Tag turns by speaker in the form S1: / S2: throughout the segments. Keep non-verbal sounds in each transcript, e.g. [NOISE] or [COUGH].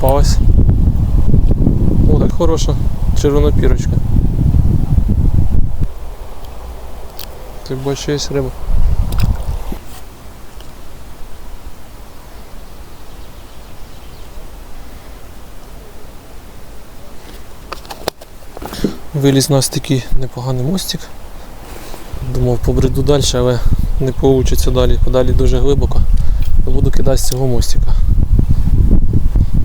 S1: попалась. О, так хороша червона пірочка. Ти бачиш, є риба. Виліз у нас такий непоганий мостик. Думав побреду далі, але не вийде далі, подалі дуже глибоко. Буду кидати з цього мостика.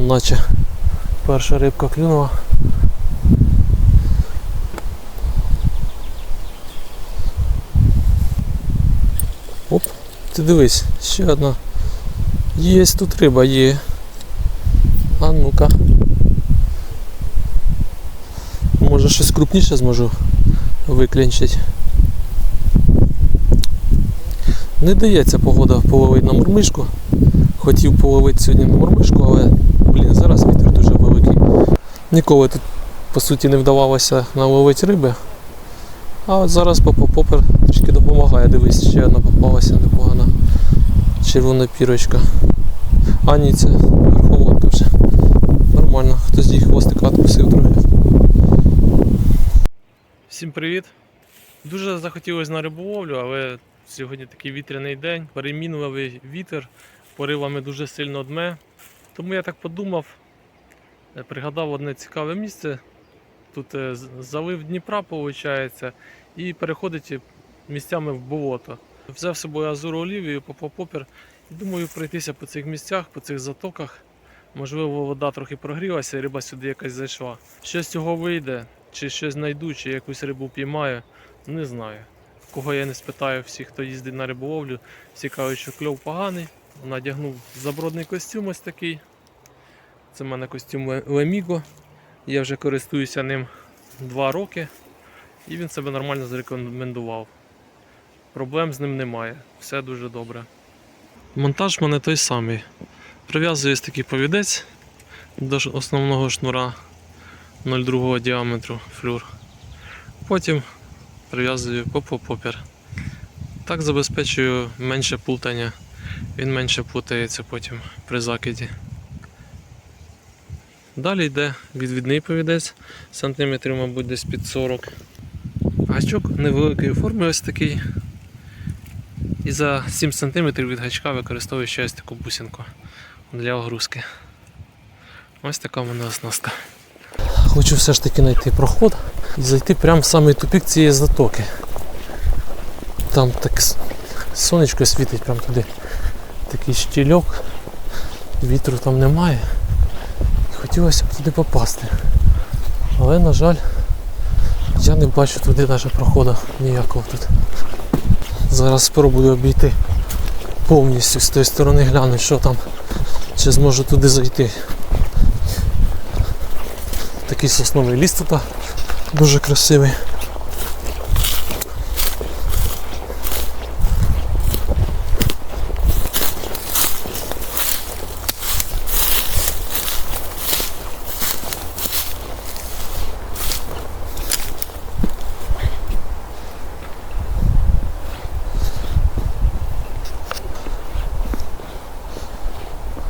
S1: Наче перша рибка клюнула. Оп, ти дивись, ще одна. Є тут риба, є. А ну-ка. Може щось крупніше зможу виклінчити. Не дається погода половити на мурмишку. Хотів половити сьогодні на мурмишку, але блін, зараз вітер дуже великий. Ніколи тут по суті не вдавалося наловити риби. А от зараз попер трішки допомагає. Дивись, ще одна попалася непогана червона пірочка. А ні, це верховодка вже. Нормально, хтось її хвостика відкусив трохи. Всім привіт! Дуже захотілося на риболовлю, але сьогодні такий вітряний день, перемінливий вітер, поривами дуже сильно дме. Тому я так подумав, е, пригадав одне цікаве місце. Тут е, залив Дніпра, виходить, і переходить місцями в болото. Взяв з собою азуру олівію, попав попір і думаю пройтися по цих місцях, по цих затоках. Можливо, вода трохи прогрілася, і риба сюди якась зайшла. Що з цього вийде, чи щось знайду, чи якусь рибу піймаю, не знаю. Кого я не спитаю, всіх, хто їздить на риболовлю, всі кажуть, що кльов поганий. Надягнув забродний костюм ось такий. Це в мене костюм Леміго. Я вже користуюся ним 2 роки і він себе нормально зарекомендував. Проблем з ним немає, все дуже добре. Монтаж в мене той самий. Прив'язую ось такий повідець до основного шнура 0,2 діаметру флюр. Потім прив'язую попопопір. Так забезпечую менше плутання. Він менше плутається потім при закиді. Далі йде відвідний повідець, сантиметрів, мабуть, десь під 40. Гачок невеликої форми ось такий. І за 7 см від гачка використовую ще ось таку бусинку для огрузки. Ось така в мене оснастка. Хочу все ж таки знайти проход і зайти прямо в самий тупік цієї затоки. Там так сонечко світить прямо туди. Такий щільок, вітру там немає. І хотілося б туди попасти. Але, на жаль, я не бачу туди навіть проходу ніякого тут. Зараз спробую обійти повністю з тої сторони глянути, що там, чи зможу туди зайти. Такий сосновий ліс тут дуже красивий.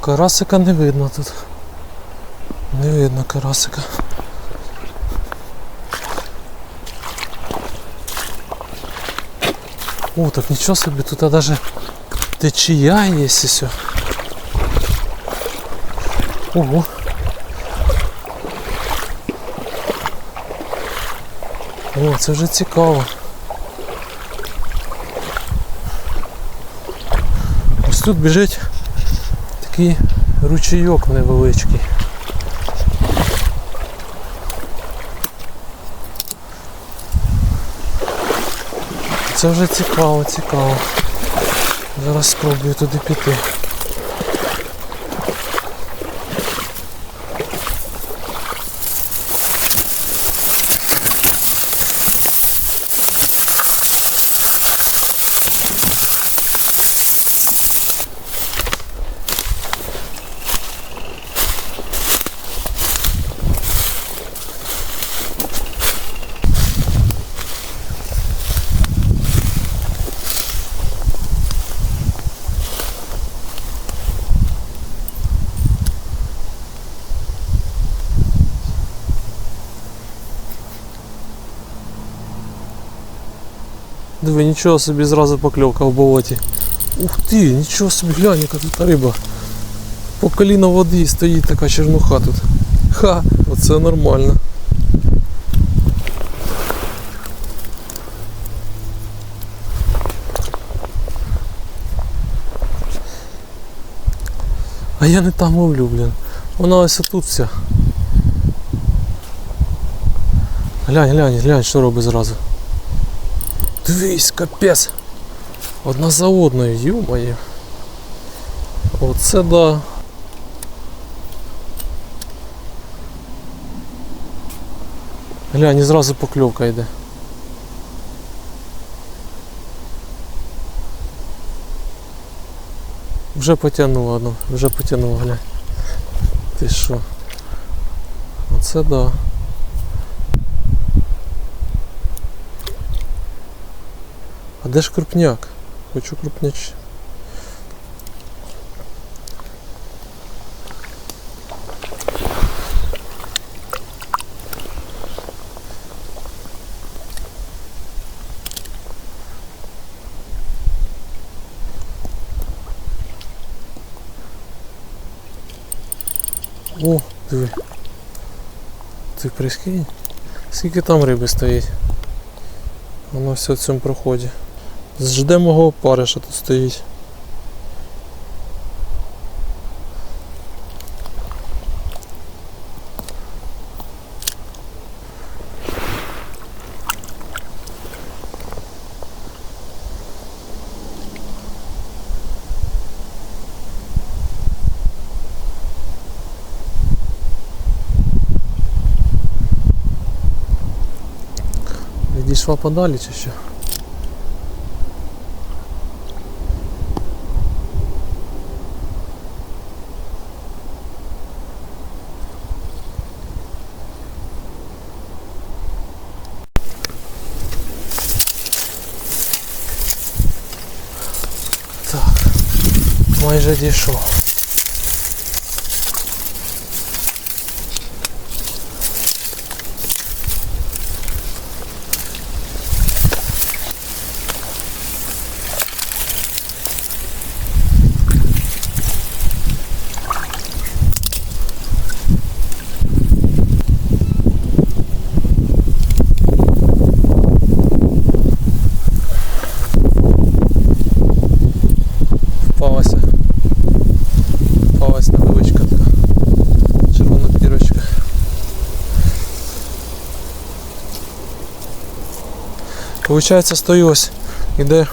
S1: Карасика не видно тут. Не видно карасика. О, так нічого собі, тут даже течія є і все. Ого. О, це вже цікаво. Ось тут біжить такий ручейок невеличкий. Це вже цікаво, цікаво. Зараз спробую туди піти. Диви, нічого собі зразу покльовка в болоті. Ух ти, нічого собі, глянь, яка тут риба. По коліна води стоїть така чернуха тут. Ха, оце нормально. А я не там ловлю, блін. Вона ось тут вся. Глянь, глянь, глянь, що робить зразу. Дивись, капець. Одна за одною, ю-моє. Оце да. Глянь, зразу покльовка йде. Вже потягнула одну, вже потягнула, глянь. Ти що? Оце да. А де ж крупняк? Хочу крупняч. О, диви. Ти прискинь. Скільки там риби стоїть? Воно все в цьому проході. Жде мого опариша тут стоїть. Відійшла подалі чи що? Так, майже дійшов. Впалася. Впалась невеличка така червона пірочка. Получається, стою ось, іде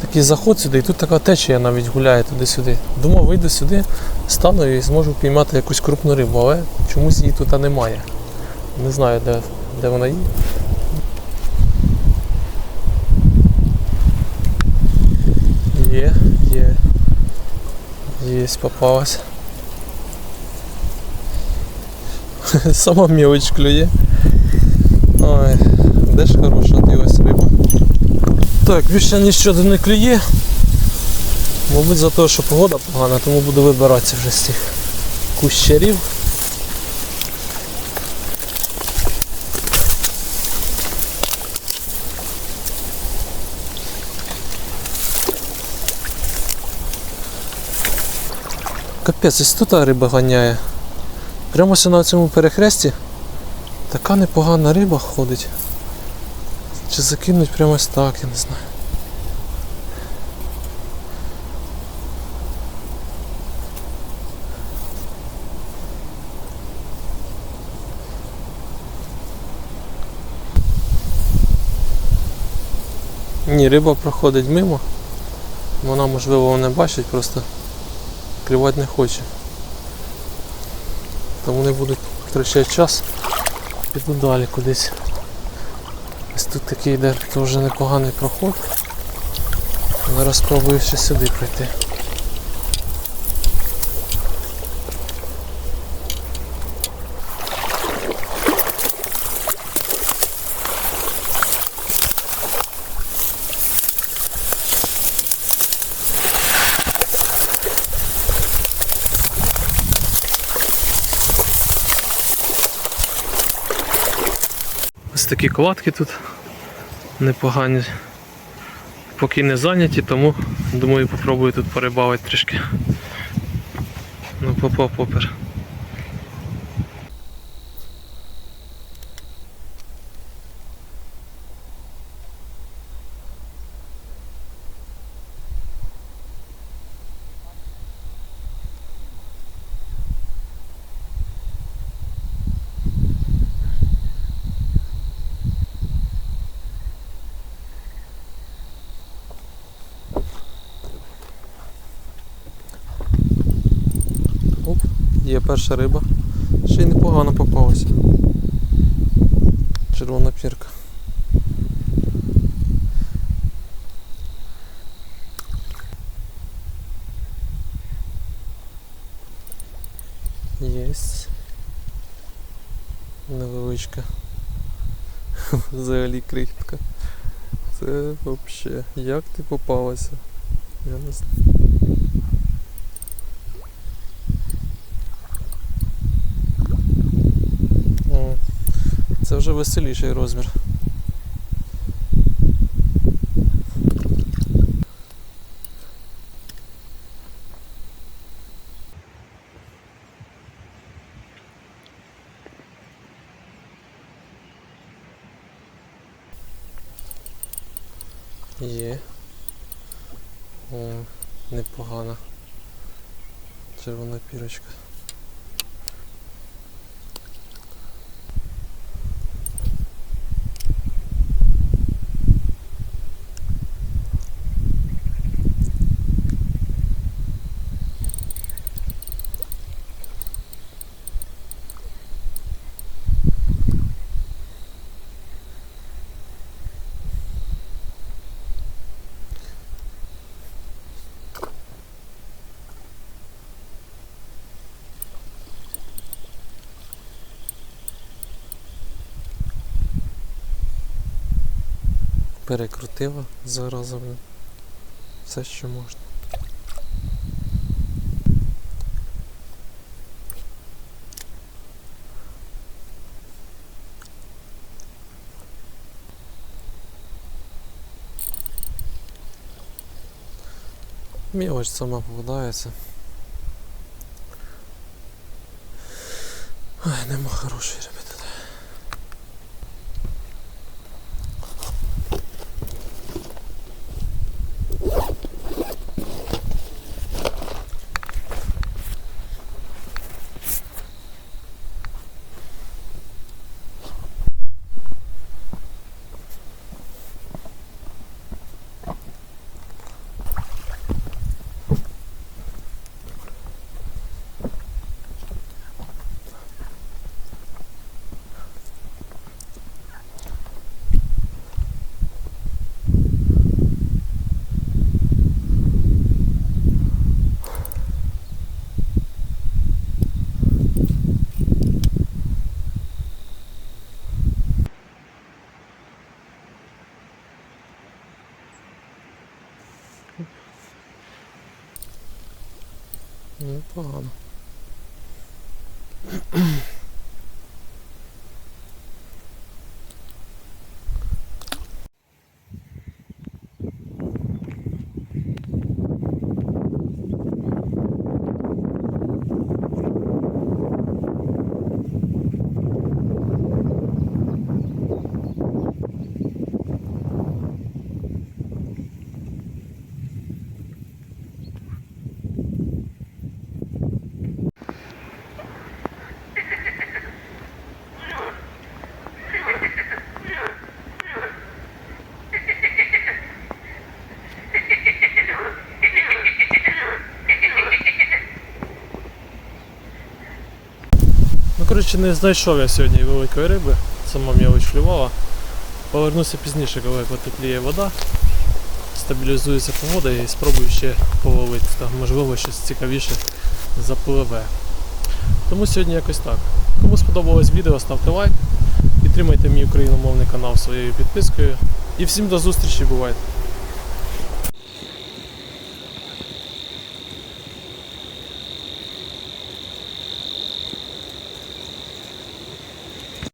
S1: такий заход сюди, і тут така течія навіть гуляє туди-сюди. Думав, вийду сюди, стану і зможу піймати якусь крупну рибу, але чомусь її тут немає. Не знаю, де, де вона є. Є, є. Есть, попалась. [LAUGHS] Сама мелочь клює. Ой, де ж хороша ти ось риба. Так, більше нічого не клює. Мабуть, за те, що погода погана, тому буду вибиратися вже з цих кущарів. Капець, ось тут риба ганяє. Прямо на цьому перехресті така непогана риба ходить. Чи закинуть прямо ось так, я не знаю. Ні, риба проходить мимо. Вона можливо не бачить, просто клювати не хоче. Тому не буду втрачати час. Піду далі кудись. Ось тут такий йде дуже непоганий проход. Зараз спробую ще сюди пройти. Ось такі кладки тут непогані. поки не зайняті, тому думаю попробую тут порибавити трішки. Ну, попав попер. Оп, є перша риба. Ще й непогано попалася. Червона пірка. Єсть. Невеличка. [LAUGHS] Взагалі крихітка. Це взагалі. Як ти попалася? Я не знаю. Це вже веселіший розмір. Є. О, непогана. Червона пірочка. Перекрутила зараза. Все, що можна. Мілоч сама попадається. Ой, нема хорошої риби тут. Непогано. Ну, коротше, не знайшов я сьогодні великої риби, сама м'явич клювала. Повернуся пізніше, коли потепліє вода, стабілізується погода і спробую ще половити. Там, можливо, щось цікавіше запливе. Тому сьогодні якось так. Кому сподобалось відео, ставте лайк, підтримайте мій україномовний канал своєю підпискою. І всім до зустрічі, бувайте!